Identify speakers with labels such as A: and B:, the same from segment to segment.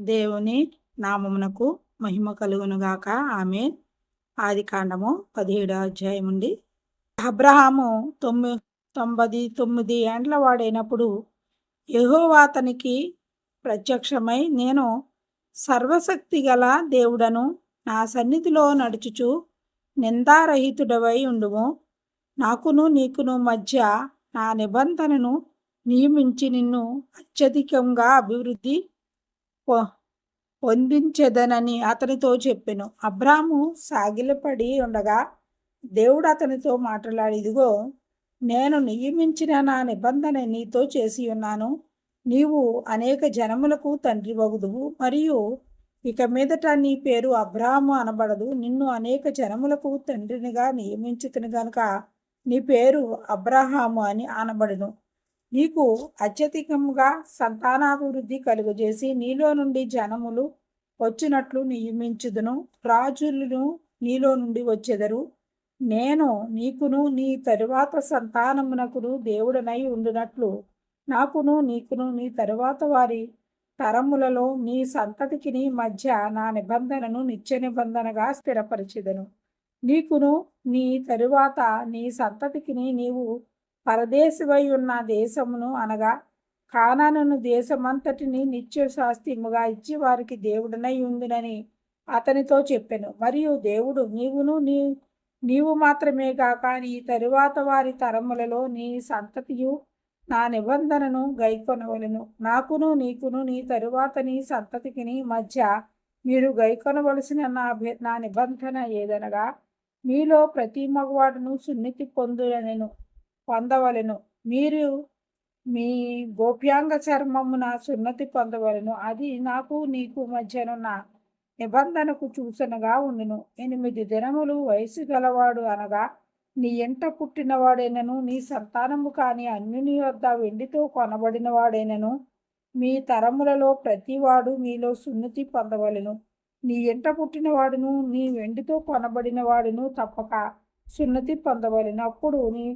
A: దేవుని నామమునకు మహిమ కలుగునుగాక. ఆమె ఆది కాండము పదిహేడు అధ్యాయం ఉంది అబ్రహాము తొమ్మిది తొంభై తొమ్మిది ఏండ్ల వాడైనప్పుడు యహోవా అతనికి ప్రత్యక్షమై నేను సర్వశక్తి గల దేవుడను నా సన్నిధిలో నడుచుచు నిందారహితుడవై ఉండుము. నాకును నీకును మధ్య నా నిబంధనను నియమించి నిన్ను అత్యధికంగా అభివృద్ధి పొందించెదనని అతనితో చెప్పెను. అబ్రాము సాగిలపడి ఉండగా దేవుడు అతనితో మాట్లాడి. ఇదిగో నేను నియమించిన నా నిబంధన నీతో చేసి ఉన్నాను. నీవు అనేక జనములకు తండ్రి వగుదువు. మరియు ఇక మీదట నీ పేరు అబ్రాహము అనబడదు. నిన్ను అనేక జనములకు తండ్రినిగా నియమించుతుని గనుక నీ పేరు అబ్రహాము అని అనబడును. నీకు అత్యధికంగా సంతానాభివృద్ధి కలుగజేసి నీలో నుండి జనములు వచ్చినట్లు నియమించుదును. రాజులను నీలో నుండి వచ్చెదరు. నేను నీకును నీ తరువాత సంతానమునకును దేవుడనై ఉండునట్లు నాకును నీకును నీ తరువాత వారి తరములలో నీ సంతతికి నీ మధ్య నా నిబంధనను నిత్య నిబంధనగా స్థిరపరిచెదను. నీకును నీ తరువాత నీ సంతతికి నీవు పరదేశివై ఉన్న దేశమును అనగా కానాను దేశమంతటిని నిత్యశాస్తిముగా ఇచ్చి వారికి దేవుడనై ఉందినని అతనితో చెప్పాను. మరియు దేవుడు నీవును నీ నీవు మాత్రమే కాక నీ తరువాత వారి తరములలో నీ సంతతియు నా నిబంధనను గైకొనవలను. నాకును నీకును నీ తరువాత నీ సంతతికిని మధ్య మీరు గైకొనవలసిన నా నా నిబంధన ఏదనగా మీలో ప్రతి మగవాడును సున్నితి పొందులనెను పొందవలెను. మీరు మీ గోప్యాంగ చర్మమున సున్నతి పొందవలెను. అది నాకు నీకు మధ్యనున్న నిబంధనకు సూచనగా ఉండును. ఎనిమిది దినములు వయసు గలవాడు అనగా నీ ఎంట పుట్టినవాడైనను నీ సంతానము కాని అన్యుని వద్ద వెండితో కొనబడినవాడైనను మీ తరములలో ప్రతివాడు మీలో సున్నతి పొందవలెను. నీ ఎంట పుట్టినవాడును నీ వెండితో కొనబడినవాడును తప్పక సున్నతి పొందవలెను. అప్పుడు నీ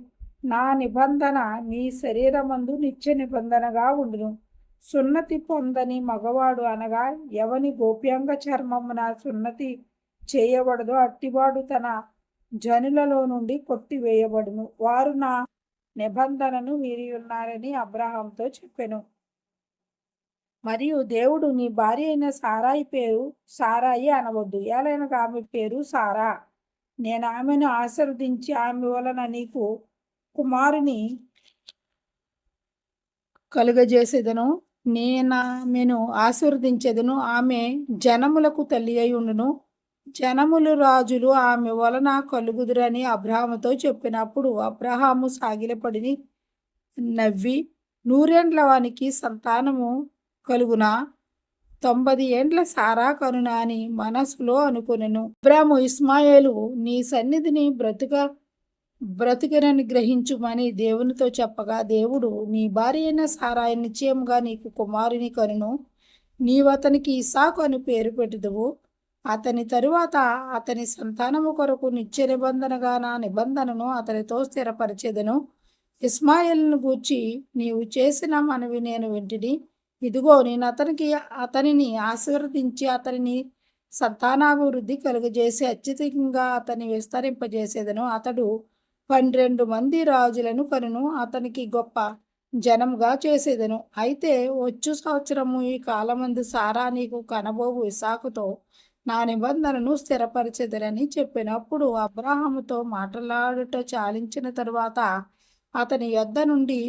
A: నా నిబంధన నీ శరీరమందు నిత్య నిబంధనగా ఉండును. సున్నతి పొందని మగవాడు అనగా ఎవని గోప్యాంగ చర్మమున సున్నతి చేయబడదో అట్టివాడు తన జనులలో నుండి కొట్టివేయబడును. వారు నా నిబంధనను మీరి ఉన్నారని అబ్రహాంతో చెప్పెను. మరియు దేవుడు నీ భార్య అయిన సారాయి పేరు సారాయి అనవద్దు. ఏలైనగా ఆమె పేరు సారా. నేను ఆమెను ఆశీర్వదించి ఆమె వలన నీకు కుమారుని కలుగజేసేదను నేనామెను ఆశీర్వదించెదను ఆమె జనములకు తల్లి అయి ఉండును. జనములు రాజులు ఆమె వలన కలుగుదురని అబ్రహాముతో చెప్పినప్పుడు అబ్రహాము సాగిలపడిని నవ్వి నూరేండ్ల వానికి సంతానము కలుగునా? తొంభై ఏండ్ల సారా కరుణ అని మనసులో అనుకునెను. అబ్రాము ఇస్మాయేలు నీ సన్నిధిని బ్రతుక బ్రతికినని గ్రహించుమని దేవునితో చెప్పగా దేవుడు నీ భార్య అయిన సారాయి నిశ్చయముగా నీకు కుమారుని కనును. నీవు అతనికి ఇసాకు అని పేరు పెట్టుదువు. అతని తరువాత అతని సంతానము కొరకు నిత్య నిబంధనగా నా నిబంధనను అతనితో స్థిరపరిచేదను. ఇస్మాయిల్ను గూర్చి నీవు చేసిన మనవి నేను వింటిని. ఇదిగో నేను అతనికి అతనిని ఆశీర్వదించి అతనిని సంతానాభివృద్ధి కలుగజేసి అత్యధికంగా అతన్ని విస్తరింపజేసేదను. అతడు పన్నెండు మంది రాజులను కనును. అతనికి గొప్ప జనంగా చేసేదను. అయితే వచ్చు సంవత్సరము ఈ కాలమందు సారా నీకు కనబోవు ఇసాకుతో నా నిబంధనను స్థిరపరిచెదరని చెప్పినప్పుడు అబ్రాహాముతో మాట్లాడుట చాలించిన తరువాత అతని యొద్ద నుండి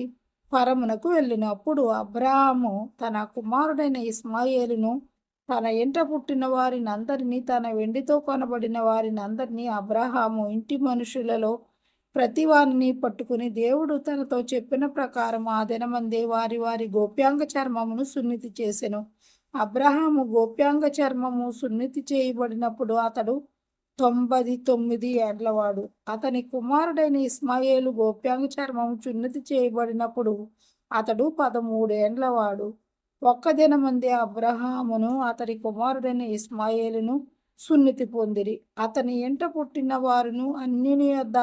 A: పరమునకు వెళ్ళినప్పుడు అబ్రాహాము తన కుమారుడైన ఇస్మాయేలును తన ఇంట పుట్టిన వారిని అందరినీ తన వెండితో కొనబడిన వారిని అందరినీ అబ్రహాము ఇంటి మనుషులలో ప్రతి వారిని పట్టుకుని దేవుడు తనతో చెప్పిన ప్రకారం ఆ దినమందే వారి వారి గోప్యాంగ చర్మమును సున్నితి చేసెను. అబ్రహాము గోప్యాంగ చర్మము సున్నితి చేయబడినప్పుడు అతడు తొంభై తొమ్మిది ఏండ్లవాడు. అతని కుమారుడైన ఇస్మాయేలు గోప్యాంగ చర్మము సున్నితి చేయబడినప్పుడు అతడు పదమూడేండ్లవాడు ఒక్క దినమందే అబ్రహామును అతని కుమారుడైన ఇస్మాయేలును సున్నితి పొందిరి. అతని ఇంట పుట్టిన వారును అన్నిని యొద్ద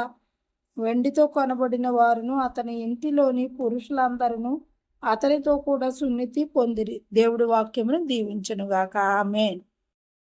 A: వెండితో కొనబడిన వారును అతని ఇంటిలోని పురుషులందరూ అతనితో కూడా సున్నితి పొందిరి. దేవుడి వాక్యమును దీవించనుగాక. ఆమెన్.